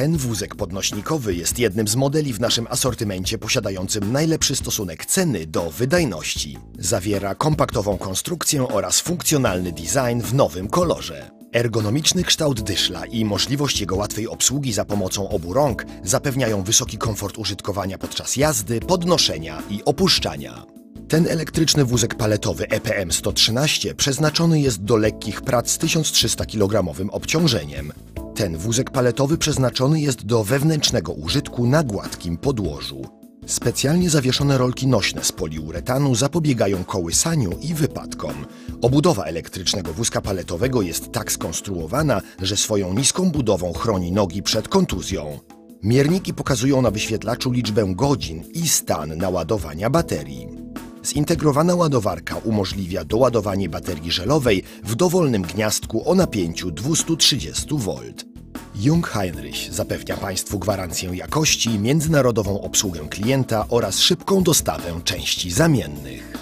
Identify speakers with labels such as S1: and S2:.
S1: Ten wózek podnośnikowy jest jednym z modeli w naszym asortymencie posiadającym najlepszy stosunek ceny do wydajności. Zawiera kompaktową konstrukcję oraz funkcjonalny design w nowym kolorze. Ergonomiczny kształt dyszla i możliwość jego łatwej obsługi za pomocą obu rąk zapewniają wysoki komfort użytkowania podczas jazdy, podnoszenia i opuszczania. Ten elektryczny wózek paletowy EPM 113 przeznaczony jest do lekkich prac z 1300 kg obciążeniem. Ten wózek paletowy przeznaczony jest do wewnętrznego użytku na gładkim podłożu. Specjalnie zawieszone rolki nośne z poliuretanu zapobiegają kołysaniu i wypadkom. Obudowa elektrycznego wózka paletowego jest tak skonstruowana, że swoją niską budową chroni nogi przed kontuzją. Mierniki pokazują na wyświetlaczu liczbę godzin i stan naładowania baterii. Zintegrowana ładowarka umożliwia doładowanie baterii żelowej w dowolnym gniazdku o napięciu 230 V. Jung Heinrich zapewnia Państwu gwarancję jakości, międzynarodową obsługę klienta oraz szybką dostawę części zamiennych.